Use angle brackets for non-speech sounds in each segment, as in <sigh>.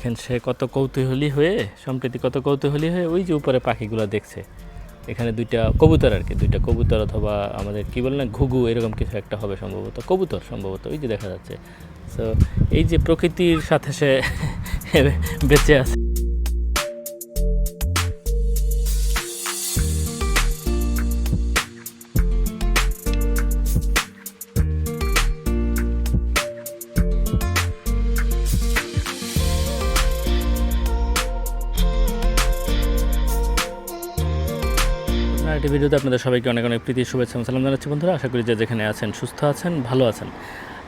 দেখেন সে কত কৌতূহলী হয়ে, সম্প্রতি কত কৌতূহলী হয়ে ওই যে উপরে পাখিগুলো দেখছে। এখানে দুইটা কবুতর আর কি দুইটা কবুতর অথবা আমাদের কী বলে না, ঘুঘু, এরকম কিছু একটা হবে সম্ভবত, কবুতর সম্ভবত, ওই যে দেখা যাচ্ছে। সো এই যে প্রকৃতির সাথে সে <laughs> বেঁচে আছে। আপনার একটি ভিডিওতে আপনাদের সবাইকে অনেক অনেক প্রীতি, শুভেচ্ছা সালাম জানাচ্ছি বন্ধুরা। আশা করি যে যেখানে আছেন সুস্থ আছেন, ভালো আছেন।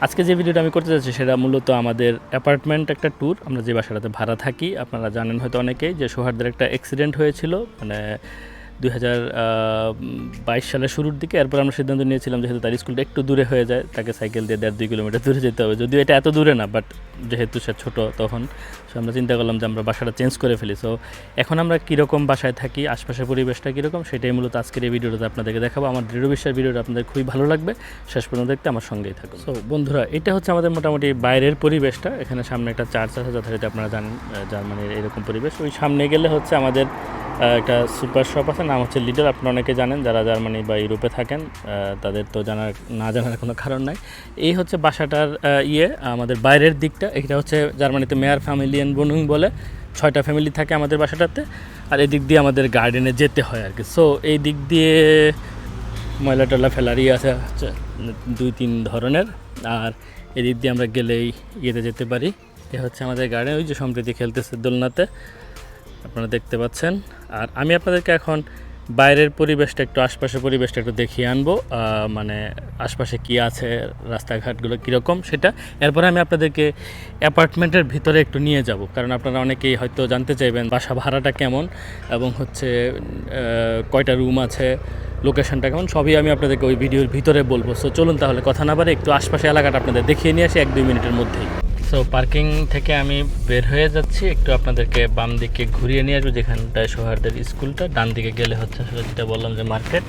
আজকে যে ভিডিওটা আমি করতে যাচ্ছি সেটা মূলত আমাদের অ্যাপার্টমেন্ট একটা ট্যুর। আমরা যে বাসাটাতে ভাড়া থাকি, আপনারা জানেন হয়তো অনেকেই যে সোহার্দের একটা অ্যাক্সিডেন্ট হয়েছিল মানে দুই হাজার বাইশ সালের শুরুর দিকে এরপর আমরা সিদ্ধান্ত নিয়েছিলাম যেহেতু তার স্কুলটা একটু দূরে হয়ে যায়, তাকে সাইকেল দিয়ে দেড় দুই কিলোমিটার দূরে যেতে হবে। যদিও এটা এত দূরে না, বাট যেহেতু সে ছোটো তখন, সো আমরা চিন্তা করলাম যে আমরা বাসাটা চেঞ্জ করে ফেলি। সো এখন আমরা কীরকম বাসায় থাকি, আশপাশের পরিবেশটা কীরকম, সেটাই মূলত আজকের এই ভিডিওটাতে আপনাদেরকে দেখাবো। আমার দৃঢ় বিশ্বাস ভিডিওটা আপনাদের খুবই ভালো লাগবে। শেষ পর্যন্ত দেখতে আমার সঙ্গেই থাকুন। সো বন্ধুরা, এটা হচ্ছে আমাদের মোটামুটি বাইরের পরিবেশটা। এখানে সামনে একটা চার্চ আছে, যথারীতি আপনারা জানেন জার্মানির এরকম পরিবেশ। ওই সামনে গেলে হচ্ছে আমাদের একটা সুপার শপ আছে, নাম হচ্ছে লিডল আপনারা অনেকে জানেন, যারা জার্মানি বা ইউরোপে থাকেন তাদের তো জানার, না জানার কোনো কারণ নাই। এই হচ্ছে বাসাটার ইয়ে আমাদের বাইরের দিকটা। এটা হচ্ছে জার্মানিতে মেয়ার ফ্যামিলি ফ্যামিলিয়ান বনুং বলে। ছয়টা ফ্যামিলি থাকে আমাদের বাসাটাতে, আর এদিক দিয়ে আমাদের গার্ডেনে যেতে হয় আর কি। সো এই দিক দিয়ে ময়লা টয়লা ফেলার ইয়ে আছে, হচ্ছে দুই, তিন ধরনের। আর এদিক দিয়ে আমরা গেলেই ইয়েতে যেতে পারি। এ হচ্ছে আমাদের গার্ডেন। ওই যে সম্প্রীতি খেলতেছে দোলনাতে। আপনারা দেখতে পাচ্ছেন। আর আমি আপনাদেরকে এখন বাইরের পরিবেশটা একটু, আশপাশের পরিবেশটা একটু দেখিয়ে আনব মানে আশপাশে কি আছে, রাস্তাঘাটগুলো কীরকম সেটা। এরপরে আমি আপনাদেরকে অ্যাপার্টমেন্টের ভিতরে একটু নিয়ে যাব, কারণ আপনারা অনেকেই হয়তো জানতে চাইবেন বাসা ভাড়াটা কেমন এবং হচ্ছে কয়টা রুম আছে, লোকেশনটা কেমন, সবই আমি আপনাদেরকে ওই ভিডিওর ভিতরে বলব। সো চলুন তাহলে কথা না পারে একটু আশপাশে এলাকাটা আপনাদের দেখিয়ে নিয়ে আসি এক দুই মিনিটের মধ্যেই। সো পার্কিং থেকে আমি বের হয়ে যাচ্ছি। একটু আপনাদেরকে বাম দিকে ঘুরিয়ে নিয়ে আসব, যেখানটায় সোহারদের স্কুলটা। ডান দিকে গেলে হচ্ছে আসলে যেটা বললাম যে মার্কেট।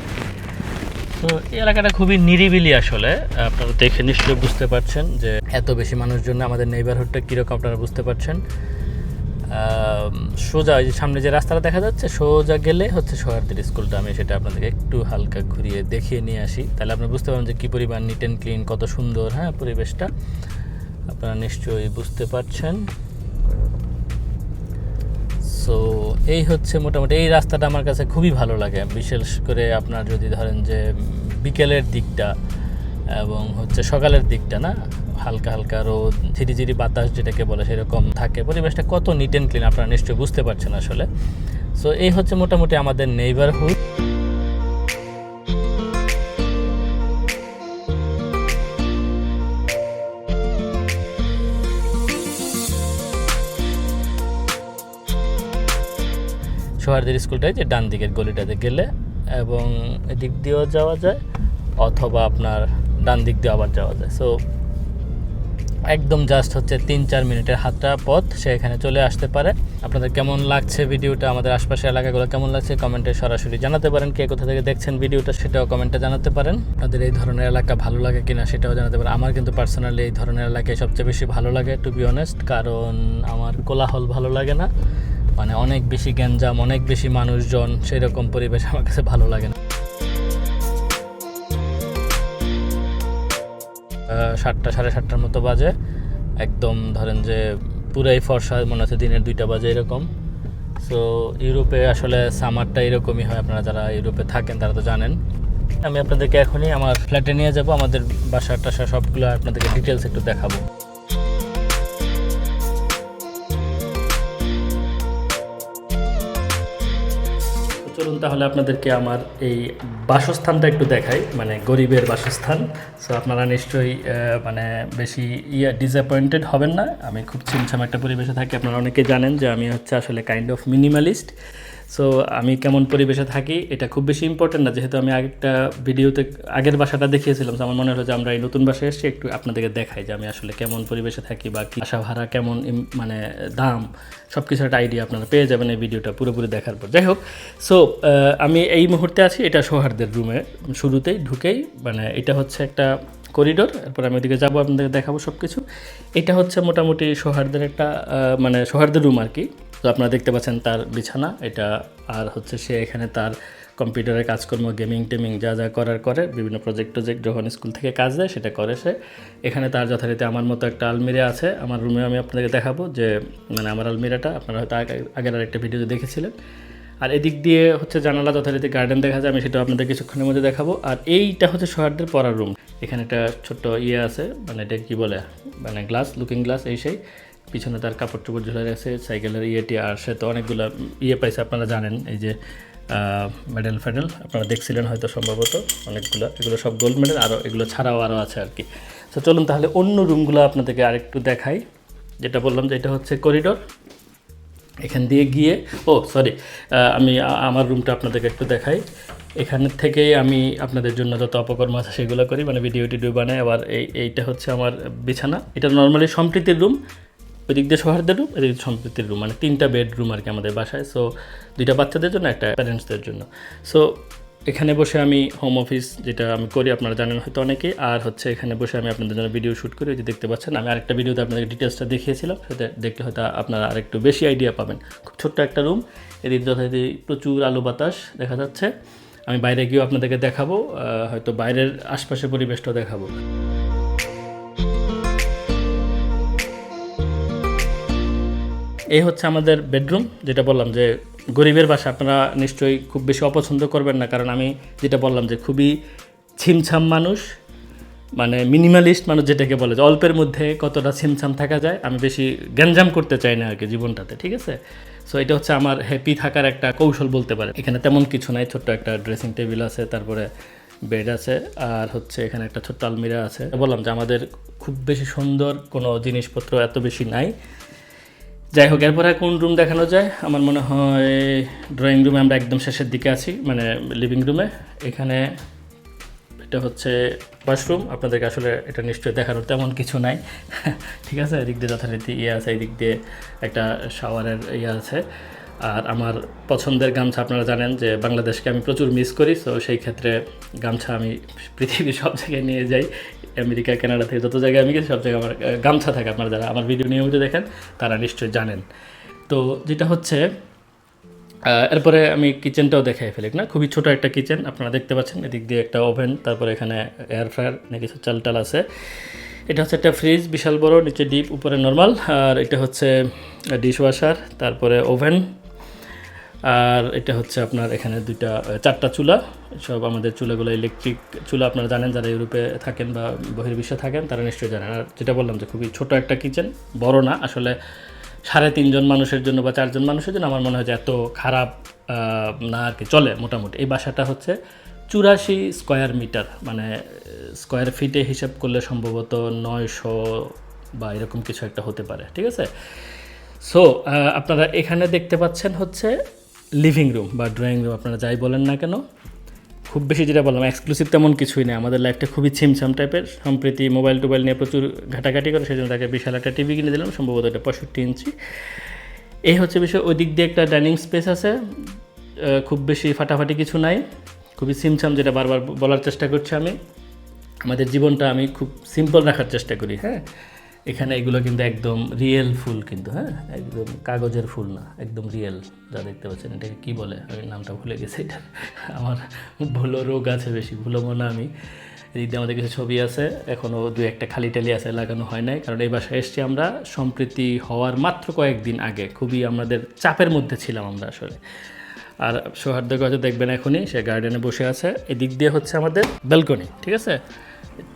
তো এই এলাকাটা খুবই নিরিবিলি আসলে। আপনারা দেখে নিশ্চয়ই বুঝতে পারছেন যে এত বেশি মানুষজন আমাদের নেইবারহুডটা কীরকম আপনারা বুঝতে পারছেন। সোজা ওই যে সামনে যে রাস্তাটা দেখা যাচ্ছে, সোজা গেলে হচ্ছে সোহারদের স্কুলটা। আমি সেটা আপনাদেরকে একটু হালকা ঘুরিয়ে দেখিয়ে নিয়ে আসি। তাহলে আপনারা বুঝতে পারবেন যে কী পরিমাণ নিট অ্যান্ড ক্লিন কত সুন্দর হ্যাঁ পরিবেশটা। আপনারা নিশ্চয়ই বুঝতে পারছেন। সো এই হচ্ছে মোটামুটি, এই রাস্তাটা আমার কাছে খুবই ভালো লাগে। বিশেষ করে আপনার যদি ধরেন যে বিকেলের দিকটা এবং হচ্ছে সকালের দিকটা, না? হালকা হালকা রোদ, ঝিরিঝিরি বাতাস যেটাকে বলে সেরকম থাকে। পরিবেশটা কত নিট অ্যান্ড ক্লিন আপনারা নিশ্চয়ই বুঝতে পারছেন আসলে। সো এই হচ্ছে মোটামুটি আমাদের নেইবারহুড সোহারদের স্কুলটাই যে ডান দিকের গলিটাতে গেলে এবং এদিক দিয়েও যাওয়া যায়, অথবা আপনার ডান দিক দিয়ে আবার যাওয়া যায়। সো একদম জাস্ট হচ্ছে তিন চার মিনিটের হাতটা পথ সে এখানে চলে আসতে পারে। আপনাদের কেমন লাগছে ভিডিওটা, আমাদের আশপাশের এলাকাগুলো কেমন লাগছে কমেন্টে সরাসরি জানাতে পারেন। কে কোথা থেকে দেখছেন ভিডিওটা সেটাও কমেন্টে জানাতে পারেন। আপনাদের এই ধরনের এলাকা ভালো লাগে কিনা সেটাও জানাতে পারেন। আমার কিন্তু পার্সোনালি এই ধরনের এলাকায় সবচেয়ে বেশি ভালো লাগে টু বি অনেস্ট কারণ আমার কোলাহল ভালো লাগে না। মানে অনেক বেশি গ্যাঞ্জাম, অনেক বেশি মানুষজন সেই রকম পরিবেশ আমার কাছে ভালো লাগে না। সাতটা, সাড়ে সাতটার মতো বাজে। একদম ধরেন যে পুরাই ফর্সা, মনে হচ্ছে দিনের দুইটা বাজে এরকম। সো ইউরোপে আসলে সামারটা এরকমই হয়, আপনারা যারা ইউরোপে থাকেন তারা তো জানেন। আমি আপনাদেরকে এখনই আমার ফ্ল্যাটে নিয়ে যাব, আমাদের বাসা টাসা সবগুলো আপনাদেরকে ডিটেলস একটু দেখাবো। চলুন তাহলে আপনাদেরকে আমার এই বাসস্থানটা একটু দেখাই মানে গরিবের বাসস্থান। সো আপনারা নিশ্চয়ই মানে বেশি ইয়া ডিসঅ্যাপয়েন্টেড হবেন না। আমি খুব ছিমছাম একটা পরিবেশে থাকি, আপনারা অনেকে জানেন যে আমি হচ্ছে আসলে কাইন্ড অফ মিনিমালিস্ট সো আমি কেমন পরিবেশে থাকি, এটা খুব বেশি ইম্পর্টেন্ট না। যেহেতু আমি আগেরটা ভিডিওতে আগের বাসাটা দেখিয়েছিলাম আমার মনে হলো যে আমরা এই নতুন বাসায় এসেছি, একটু আপনাদেরকে দেখাই যে আমি আসলে কেমন পরিবেশে থাকি বা কি বাসা ভাড়া কেমন মানে দাম সব কিছু একটা আইডিয়া আপনারা পেয়ে যাবেন এই ভিডিওটা পুরোপুরি দেখার পর। যাই হোক সো আমি এই মুহূর্তে আছি, এটা সৌহার্দের রুমে শুরুতেই ঢুকেই মানে এটা হচ্ছে একটা করিডোর এরপর আমি ওদিকে যাব আপনাদের দেখাবো সব কিছু এটা হচ্ছে মোটামুটি সৌহার্দের একটা মানে সৌহার্দের রুম আর কি। তো আপনারা দেখতে পাচ্ছেন তার বিছানা। এটা আর হচ্ছে সে এখানে তার কম্পিউটারের কাজকর্ম, গেমিং, টেমিং যা যা করার করে, বিভিন্ন প্রজেক্ট টজেক্ট যখন স্কুল থেকে কাজ দেয় সেটা করে সে। এখানে তার যথারীতি আমার মতো একটা আলমিরা আছে। আমার রুমে আমি আপনাদেরকে দেখাবো যে মানে আমার আলমিরাটা, আপনারা হয়তো আগে- আগের আরেকটা ভিডিওতে দেখেছিলেন। আর এদিক দিয়ে হচ্ছে জানালা যথারীতি গার্ডেন দেখা যায়, আমি সেটা আপনাদের কিছুক্ষণের মধ্যে দেখাবো। আর এইটা হচ্ছে সোহারদের পড়ার রুম এখানে একটা ছোট্ট ইয়ে আছে মানে এটা কি বলে? মানে গ্লাস লুকিং গ্লাস এই সেই। পিছনে তার কাপড় চোপড় ঝুলে আছে সাইকেলের ইয়েটি আর সে তো অনেকগুলো ইয়ে পাইছে, আপনারা জানেন। এই যে মেডেল ফেডেল আপনারা দেখছিলেন হয়তো সম্ভবত অনেকগুলো। এগুলো সব গোল্ড মেডেল আরও এগুলো ছাড়াও আরও আছে আর কি। তো চলুন তাহলে অন্য রুমগুলো আপনাদেরকে আরেকটু দেখাই। যেটা বললাম যে এটা হচ্ছে করিডোর এখান দিয়ে গিয়ে, ও সরি আমি আমার রুমটা আপনাদেরকে একটু দেখাই। এখান থেকেই আমি আপনাদের জন্য যত অপকর্ম আছে সেগুলো করি মানে ভিডিও টিডিও বানাই। আবার এই, এইটা হচ্ছে আমার বিছানা। এটা নর্মালি সম্প্রীতির রুম ওই দিক দিয়ে সোহারদের রুম এদিক সম্প্রীতির রুম মানে তিনটা বেডরুম আর কি আমাদের বাসায়। সো দুইটা বাচ্চাদের জন্য, একটা প্যারেন্টসদের জন্য। সো এখানে বসে আমি হোম অফিস যেটা আমি করি, আপনারা জানেন হয়তো অনেকেই আর হচ্ছে এখানে বসে আমি আপনাদের জন্য ভিডিও শ্যুট করি যে দেখতে পাচ্ছেন, আমি আরেকটা ভিডিওতে আপনাদের ডিটেলসটা দেখিয়েছিলাম, সেটা দেখলে হয়তো আপনারা আরেকটু বেশি আইডিয়া পাবেন। খুব ছোট্ট একটা রুম এদিক যথারীতি প্রচুর আলো বাতাস দেখা যাচ্ছে। আমি বাইরে গিয়েও আপনাদেরকে দেখাবো হয়তো বাইরের আশপাশের পরিবেশটাও দেখাবো। এই হচ্ছে আমাদের বেডরুম যেটা বললাম যে গরিবের বাসা, আপনারা নিশ্চয়ই খুব বেশি অপছন্দ করবেন না, কারণ আমি যেটা বললাম যে খুবই ছিমছাম মানুষ মানে মিনিমালিস্ট মানুষ যেটাকে বলে যে অল্পের মধ্যে কতটা ছিমছাম থাকা যায়, আমি বেশি গ্যাঞ্জাম করতে চাই না আর কি জীবনটাতে, ঠিক আছে? সো এটা হচ্ছে আমার হ্যাপি থাকার একটা কৌশল বলতে পারে এখানে তেমন কিছু নাই, ছোট্ট একটা ড্রেসিং টেবিল আছে, তারপরে বেড আছে, আর হচ্ছে এখানে একটা ছোট্ট আলমিরা আছে। বললাম যে আমাদের খুব বেশি সুন্দর কোনো জিনিসপত্র এত বেশি নাই। যাই হোক, এরপরে কোন রুম দেখানো যায়? আমার মনে হয় ড্রয়িং রুমে আমরা একদম শেষের দিকে আছি মানে লিভিং রুমে এখানে এটা হচ্ছে ওয়াশরুম আপনাদেরকে আসলে এটা নিশ্চয়ই দেখানোর তেমন কিছু নাই। <laughs> ঠিক আছে? এদিক দিয়ে যথারীতি ইয়ে আছে, এদিক দিয়ে একটা শাওয়ারের ইয়ে আছে। আর আমার পছন্দের গামছা আপনারা জানেন যে বাংলাদেশকে আমি প্রচুর মিস করি তো সেই ক্ষেত্রে গামছা আমি পৃথিবীর সব জায়গায় নিয়ে যাই। আমেরিকা কানাডা থেকে যত জায়গায় আমি গেছি, সব জায়গায় আমার গামছা থাকে আপনারা যারা আমার ভিডিও নিয়মিত দেখেন, তারা নিশ্চয়ই জানেন। তো যেটা হচ্ছে এরপরে আমি কিচেনটাও দেখাই ফেলি না। খুবই ছোট একটা কিচেন আপনারা দেখতে পাচ্ছেন, এদিক দিয়ে একটা ওভেন তারপরে এখানে এয়ার ফ্রায়ার না কিছু চাল টাল আছে। এটা হচ্ছে একটা ফ্রিজ বিশাল বড়, নিচে ডিপ উপরে নর্মাল আর এটা হচ্ছে ডিশ ওয়াশার তারপরে ওভেন আর এটা হচ্ছে আপনার এখানে দুইটা চারটা চুলা। সব আমাদের চুলাগুলো ইলেকট্রিক চুলা, আপনারা জানেন যারা ইউরোপে থাকেন বা বহির্বিশ্বে থাকেন, তারা নিশ্চয়ই জানেন। আর যেটা বললাম যে খুবই ছোট একটা কিচেন বড় না। আসলে সাড়ে তিনজন মানুষের জন্য বা চারজন মানুষের জন্য আমার মনে হয় যে এত খারাপ না আর কি চলে মোটামুটি। এই বাসাটা হচ্ছে চুরাশি স্কোয়ার মিটার মানে স্কোয়ার ফিটে হিসাব করলে সম্ভবত নয়শো বা এরকম কিছু একটা হতে পারে, ঠিক আছে? সো আপনারা এখানে দেখতে পাচ্ছেন হচ্ছে লিভিং রুম বা ড্রয়িং রুম আপনারা যাই বলেন না কেন, খুব বেশি যেটা বললাম এক্সক্লুসিভ তেমন কিছুই নেই। আমাদের লাইফটা খুবই ছিমছাম টাইপের সম্প্রতি মোবাইল টোবাইল নিয়ে প্রচুর ঘাটাঘাটি করে সেই জন্য তাকে বিশাল একটা টিভি কিনে দিলাম, সম্ভবত এটা পঁয়ষট্টি ইঞ্চি। এই হচ্ছে বিষয়, ওই দিক দিয়ে একটা ডাইনিং স্পেস আছে খুব বেশি ফাটাফাটি কিছু নাই, খুবই সিমছাম যেটা বারবার বলার চেষ্টা করছি আমি। আমাদের জীবনটা আমি খুব সিম্পল রাখার চেষ্টা করি হ্যাঁ? এখানে এগুলো কিন্তু একদম রিয়েল ফুল কিন্তু হ্যাঁ? একদম কাগজের ফুল না, একদম রিয়েল যা দেখতে পাচ্ছেন। এটাকে কী বলে? আমি নামটা ভুলে গেছি, এটা আমার ভুলো রোগ আছে বেশি ভুলো মনে আমি। এদিক আমাদের কিছু ছবি আছে এখনও দু একটা খালি টালি আছে, লাগানো হয় নাই। কারণ এই বাসায় এসছি আমরা সম্প্রীতি হওয়ার মাত্র কয়েকদিন আগে, খুবই আমাদের চাপের মধ্যে ছিলাম আমরা আসলে। আর সৌহার্দ্য হয়তো দেখবেন এখনই, সে গার্ডেনে বসে আছে। এদিক দিয়ে হচ্ছে আমাদের ব্যালকনি ঠিক আছে?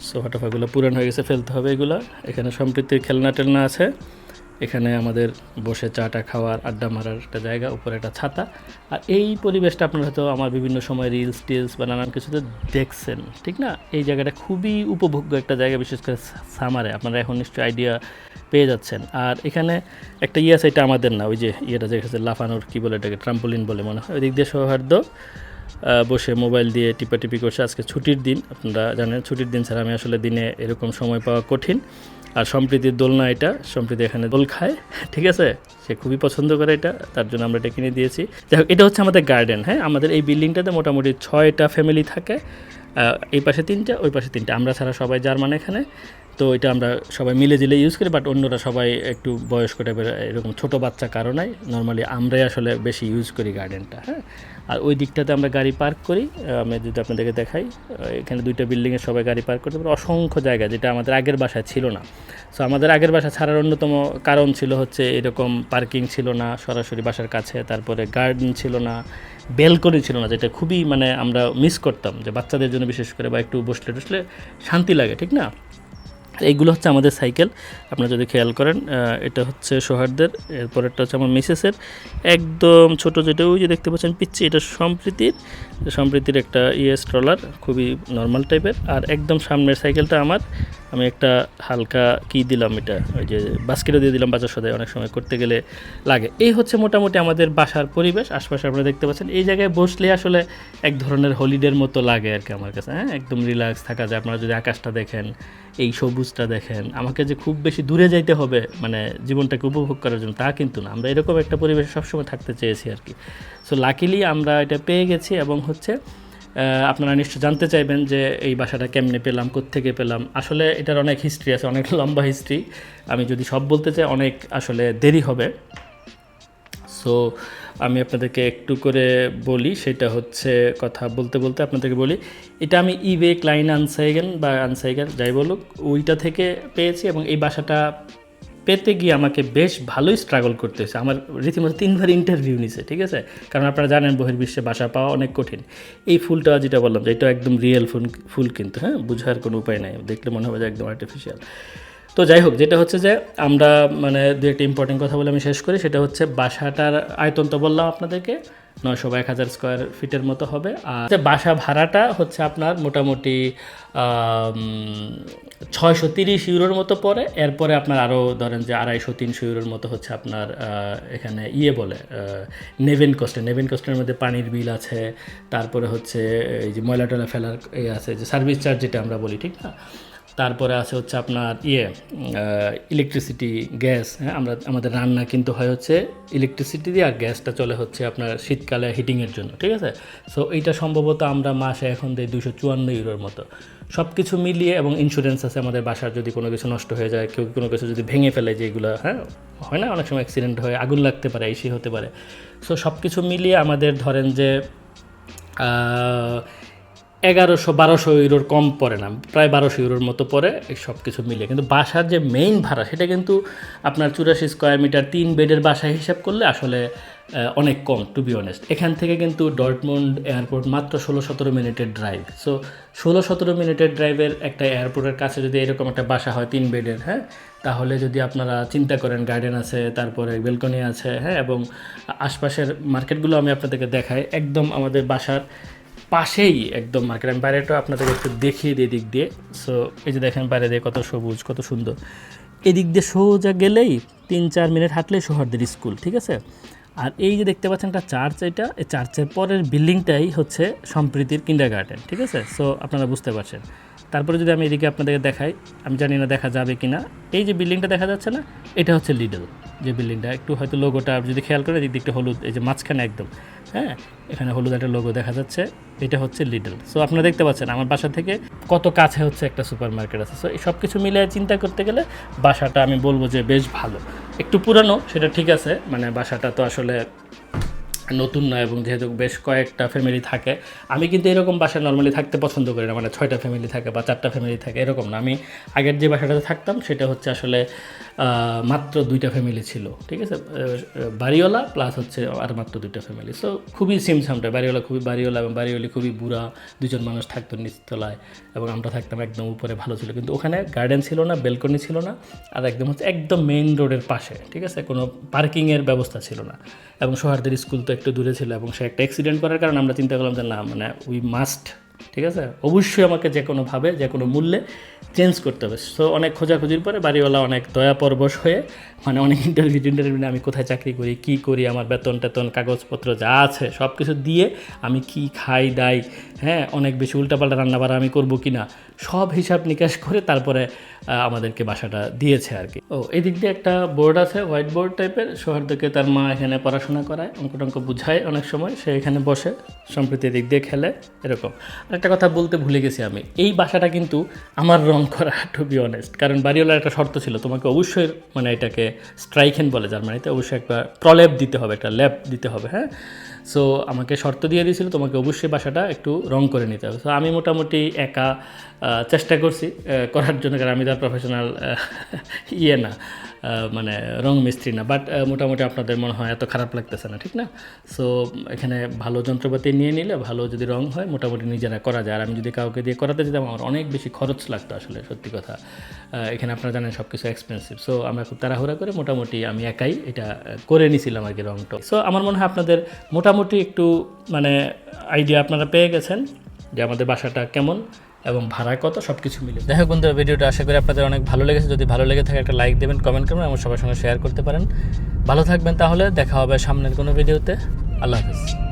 সোফা টোফাগুলো পুরান হয়ে গেছে, ফেলতে হবে এগুলো। এখানে সম্প্রীতির খেলনা টেলনা আছে। এখানে আমাদের বসে চাটা খাওয়ার, আড্ডা মারার একটা জায়গা, উপরে একটা ছাতা। আর এই পরিবেশটা আপনারা হয়তো আমার বিভিন্ন সময় রিলস টিলস বা নানান কিছুতে দেখছেন, ঠিক না? এই জায়গাটা খুবই উপভোগ্য একটা জায়গা, বিশেষ করে সামারে আপনারা এখন নিশ্চয়ই আইডিয়া পেয়ে যাচ্ছেন। আর এখানে একটা ইয়ে আছে, এটা আমাদের না, ওই যে ইয়েটা যেখানে লাফানোর কী বলে এটাকে ট্রাম্পোলিন বলে মনে হয়, ওই দিক দিয়ে সৌহার্দ্য। বসে মোবাইল দিয়ে টিপাটিপি করছে। আজকে ছুটির দিন, আপনারা জানেন, ছুটির দিন ছাড়া আমি আসলে দিনে এরকম সময় পাওয়া কঠিন। আর সম্প্রীতির দোলনা এটা, সম্প্রীতি এখানে দোল খায়, <laughs> ঠিক আছে? সে খুবই পছন্দ করে এটা, তার জন্য আমরা এটা কিনে দিয়েছি। যাই হোক, এটা হচ্ছে আমাদের গার্ডেন হ্যাঁ? আমাদের এই বিল্ডিংটাতে মোটামুটি ছয়টা ফ্যামিলি থাকে। এই পাশে তিনটা, ওই পাশে তিনটা। আমরা ছাড়া সবাই জার্মান এখানে, তো এটা আমরা সবাই মিলে জিলে ইউজ করি বাট অন্যরা সবাই একটু বয়স্ক টাইপের এরকম ছোটো বাচ্চা কারণে নর্মালি আমরাই আসলে বেশি ইউজ করি গার্ডেনটা হ্যাঁ? আর ওই দিকটাতে আমরা গাড়ি পার্ক করি। আমি যদি আপনাদেরকে দেখাই এখানে দুইটা বিল্ডিংয়ে সবাই গাড়ি পার্ক করতে পারে। অসংখ্য জায়গা, যেটা আমাদের আগের বাসায় ছিল না। সো আমাদের আগের বাসা ছাড়ার অন্যতম কারণ ছিল হচ্ছে এরকম পার্কিং ছিল না, সরাসরি বাসার কাছে, তারপরে গার্ডেন ছিল না বেলকনি ছিল না, যেটা খুবই মানে আমরা মিস করতাম। যে বাচ্চাদের জন্য বিশেষ করে বা একটু বসলে টসলে শান্তি লাগে, ঠিক না? এইগুলো হচ্ছে আমাদের সাইকেল। আপনারা যদি খেয়াল করেন এটা হচ্ছে সোহার্দের, এরপরেরটা হচ্ছে আমার মিসেসের। একদম ছোট যেটা, ওই যে দেখতে পাচ্ছেন পিচ্ছি এটা সম্প্রীতির সম্প্রীতির একটা ইয়ে স্ট্রলার খুবই নর্মাল টাইপের আর একদম সামনের সাইকেলটা আমার, আমি একটা হালকা কি দিলাম এটা, ওই যে বাস্কেটও দিয়ে দিলাম বাজার সদায় অনেক সময় করতে গেলে লাগে। এই হচ্ছে মোটামুটি আমাদের বাসার পরিবেশ, আশপাশে আপনারা দেখতে পাচ্ছেন। এই জায়গায় বসলে আসলে এক ধরনের হলিডের মতো লাগে আর কি আমার কাছে হ্যাঁ? একদম রিল্যাক্স থাকা যায়। আপনারা যদি আকাশটা দেখেন এই সবুজটা দেখেন, আমাকে যে খুব বেশি দূরে যাইতে হবে মানে জীবনটাকে উপভোগ করার জন্য, তা কিন্তু না। আমরা এরকম একটা পরিবেশে সবসময় থাকতে চেয়েছি আর কি। সো লাকিলি আমরা এটা পেয়ে গেছি এবং হচ্ছে আপনারা নিশ্চয় জানতে চাইবেন যে এই বাসাটা কেমনে পেলাম, কোত্থেকে পেলাম। আসলে এটার অনেক হিস্ট্রি আছে, অনেক লম্বা হিস্ট্রি আমি যদি সব বলতে চাই, অনেক আসলে দেরি হবে। সো আমি আপনাদেরকে একটু করে বলি, সেটা হচ্ছে কথা বলতে বলতে আপনাদেরকে বলি, এটা আমি ইবে ক্লাইন আনসাইগেন বা আনসাইগার যাই বলুক, ওইটা থেকে পেয়েছি এবং এই বাসাটা পেতে গিয়ে আমাকে বেশ ভালোই স্ট্রাগল করতে হয়েছে আমার রীতিমতো তিনবার ইন্টারভিউ নিছে, ঠিক আছে? কারণ আপনারা জানেন, বহির্বিশ্বে বাসা পাওয়া অনেক কঠিন। এই ফুলটা যেটা বললাম যে, এটা একদম রিয়েল ফুল ফুল কিন্তু হ্যাঁ? বোঝার কোনো উপায় নাই, দেখলে মনে হবে যে একদম আর্টিফিশিয়াল তো যাই হোক যেটা হচ্ছে যে আমরা মানে দু একটা ইম্পর্টেন্ট কথা বলে আমি শেষ করি, সেটা হচ্ছে বাসাটার আয়তন তো বললাম আপনাদেরকে, নয়শো বা এক হাজার স্কোয়ার ফিটের মতো হবে। আর বাসা ভাড়াটা হচ্ছে আপনার মোটামুটি ছয়শো তিরিশ ইউরোর মতো পড়ে। এরপরে আপনার আরও ধরেন যে আড়াইশো তিনশো ইউরোর মতো হচ্ছে আপনার এখানে ইয়ে বলে নেভেন কস্টে নেভেন কস্টের মধ্যে পানির বিল আছে, তারপরে হচ্ছে এই যে ময়লা টয়লা ফেলার আছে, যে সার্ভিস চার্জ যেটা আমরা বলি, ঠিক না? তারপরে আছে হচ্ছে আপনার ইয়ে ইলেকট্রিসিটি গ্যাস হ্যাঁ আমরা, আমাদের রান্না কিন্তু হয় হচ্ছে ইলেকট্রিসিটি দিয়ে আর গ্যাসটা চলে হচ্ছে আপনার শীতকালে হিটিংয়ের জন্য, ঠিক আছে? সো এইটা সম্ভবত আমরা মাসে এখন দিই দুশো চুয়ান্ন ইউরোর মতো। সব কিছু মিলিয়ে এবং ইন্স্যুরেন্স আছে আমাদের বাসার, যদি কোনো কিছু নষ্ট হয়ে যায়, কেউ কোনো কিছু যদি ভেঙে ফেলে যেগুলো হ্যাঁ হয় না? অনেক সময় অ্যাক্সিডেন্ট হয়, আগুন লাগতে পারে এসি হতে পারে। সো সব কিছু মিলিয়ে আমাদের ধরেন যে এগারোশো, বারোশো ইউরোর কম পড়ে না, প্রায় বারোশো ইউরোর মতো পড়ে সব কিছু মিলিয়ে কিন্তু বাসার যে মেইন ভাড়া, সেটা কিন্তু আপনার চুরাশি স্কোয়ার মিটার তিন বেডের বাসা হিসাব করলে আসলে অনেক কম টু বি অনেস্ট এখান থেকে কিন্তু ডটমন্ড এয়ারপোর্ট মাত্র ষোলো সতেরো মিনিটের ড্রাইভ সো ষোলো সতেরো মিনিটের ড্রাইভের একটা এয়ারপোর্টের কাছে যদি এরকম একটা বাসা হয়, তিন বেডের হ্যাঁ? তাহলে যদি আপনারা চিন্তা করেন গার্ডেন আছে, তারপরে বেলকনি আছে হ্যাঁ? এবং আশপাশের মার্কেটগুলো আমি আপনাদেরকে দেখাই। একদম আমাদের বাসার পাশেই একদম মার্কেট আমি বাইরেটা আপনাদের একটু দেখিয়ে দিই দিক দিয়ে। সো এই যে দেখেন বাইরে দিয়ে কত সবুজ, কত সুন্দর। এদিক দিয়ে সোজা গেলেই তিন চার মিনিট হাঁটলেই সোহারদের স্কুল ঠিক আছে? আর এই যে দেখতে পাচ্ছেন একটা চার্চ এটা এই চার্চের পরের বিল্ডিংটাই হচ্ছে সম্প্রীতির কিন্ডার গার্ডেন ঠিক আছে? সো আপনারা বুঝতে পারছেন। তারপরে যদি আমি এদিকে আপনাদেরকে দেখাই, আমি জানি না দেখা যাবে কি না এই যে বিল্ডিংটা দেখা যাচ্ছে না, এটা হচ্ছে লিডল যে বিল্ডিংটা, একটু হয়তো লোগোটা যদি খেয়াল করে এদিক দিকটা হলুদ, এই যে মাঝখানে একদম হ্যাঁ? এখানে হলুদ একটা লোগো দেখা যাচ্ছে, এটা হচ্ছে লিডল সো আপনারা দেখতে পাচ্ছেন, আমার বাসা থেকে কত কাছে হচ্ছে একটা সুপার মার্কেট আছে। সো এই সব কিছু মিলে চিন্তা করতে গেলে বাসাটা আমি বলব যে বেশ ভালো। একটু পুরানো, সেটা ঠিক আছে মানে বাসাটা তো আসলে নতুন নয় এবং যেহেতু বেশ কয়েকটা ফ্যামিলি থাকে, আমি কিন্তু এরকম বাসায় নর্মালি থাকতে পছন্দ করি না মানে ছয়টা ফ্যামিলি থাকে বা চারটা ফ্যামিলি থাকে, এরকম না। আমি আগের যে বাসাটাতে থাকতাম, সেটা হচ্ছে আসলে মাত্র দুইটা ফ্যামিলি ছিল, ঠিক আছে? বাড়িওয়ালা প্লাস হচ্ছে আর মাত্র দুইটা ফ্যামিলি সো খুবই সিমসামটা বাড়িওয়ালা খুবই বাড়িওয়ালা এবং বাড়িওয়ালি খুবই বুড়া দুজন মানুষ থাকতো নিচতলায় এবং আমরা থাকতাম একদম উপরে, ভালো ছিল। কিন্তু ওখানে গার্ডেন ছিল না বেলকনি ছিল না আর একদম হচ্ছে একদম মেইন রোডের পাশে, ঠিক আছে? কোনো পার্কিংয়ের ব্যবস্থা ছিল না এবং সোহারদের স্কুল তো একটু দূরে ছিল এবং সে একটা অ্যাক্সিডেন্ট করার কারণে আমরা চিন্তা করলাম যে, না মানে উই মাস্ট ঠিক আছে? অবশ্যই আমাকে যে কোনোভাবে যে কোনো মূল্যে চেঞ্জ করতে হবে। সো অনেক খোঁজাখুঁজির পরে বাড়িওয়ালা অনেক দয়া পরবশ হয়ে মানে অনেক ইন্টারভিউ ইন্টারভিউ আমি কোথায় চাকরি করি, কি করি, আমার বেতন টেতন কাগজপত্র যা আছে সব কিছু দিয়ে আমি কি খাই, দাই হ্যাঁ অনেক বেশি উল্টাপাল্টা রান্নাবাড়া আমি করব কি না সব হিসাব নিকাশ করে তারপরে আমাদেরকে বাসাটা দিয়েছে আর কি। ও, এদিক দিয়ে একটা বোর্ড আছে হোয়াইট বোর্ড টাইপের সোহার্দকে তার মা এখানে পড়াশোনা করায় অঙ্ক টঙ্ক বুঝায় অনেক সময়, সে এখানে বসে, সম্প্রতি এদিক দিয়ে খেলে, এরকম। আর একটা কথা বলতে ভুলে গেছি আমি, এই বাসাটা কিন্তু আমার রং করা টু বি অনেস্ট কারণ বাড়িওয়ালার একটা শর্ত ছিল, তোমাকে অবশ্যই মানে এটাকে স্ট্রাইকেন বলে জার্মানিতে অবশ্যই একটা প্রলেপ দিতে হবে, একটা ল্যাপ দিতে হবে হ্যাঁ? সো আমাকে শর্ত দিয়ে দিয়েছিল, তোমাকে অবশ্যই বাসাটা একটু রং করে নিতে হবে। সো আমি মোটামুটি একা চেষ্টা করছি করার জন্য, কারণ আমি তার প্রফেশনাল ইয়ে না মানে রং মিস্ত্রি না। বাট মোটামুটি আপনাদের মনে হয় এত খারাপ লাগতেছে না, ঠিক না? সো এখানে ভালো যন্ত্রপাতি নিয়ে নিলে ভালো যদি রং হয়, মোটামুটি নিজেরা করা যায়। আর আমি যদি কাউকে দিয়ে করাতে যেতাম, আমার অনেক বেশি খরচ লাগতো আসলে, সত্যি কথা। এখানে আপনারা জানেন সব কিছু এক্সপেন্সিভ সো আমরা খুব তাড়াহুড়া করে মোটামুটি আমি একাই এটা করে নিয়েছিলাম আর কি রংটা। সো আমার মনে হয় আপনাদের মোটামুটি একটু মানে আইডিয়া আপনারা পেয়ে গেছেন যে আমাদের বাসাটা কেমন। এবং ভাড়া কত সব কিছু মিলে। দেখো বন্ধুরা, ভিডিওটা আশা করি আপনাদের অনেক ভালো লেগেছে। যদি ভালো লেগে থাকে একটা লাইক দেবেন, কমেন্ট করবেন, এবং সবার সঙ্গে শেয়ার করতে পারেন। ভালো থাকবেন তাহলে, দেখা হবে সামনের কোনো ভিডিওতে। আল্লাহ হাফিজ।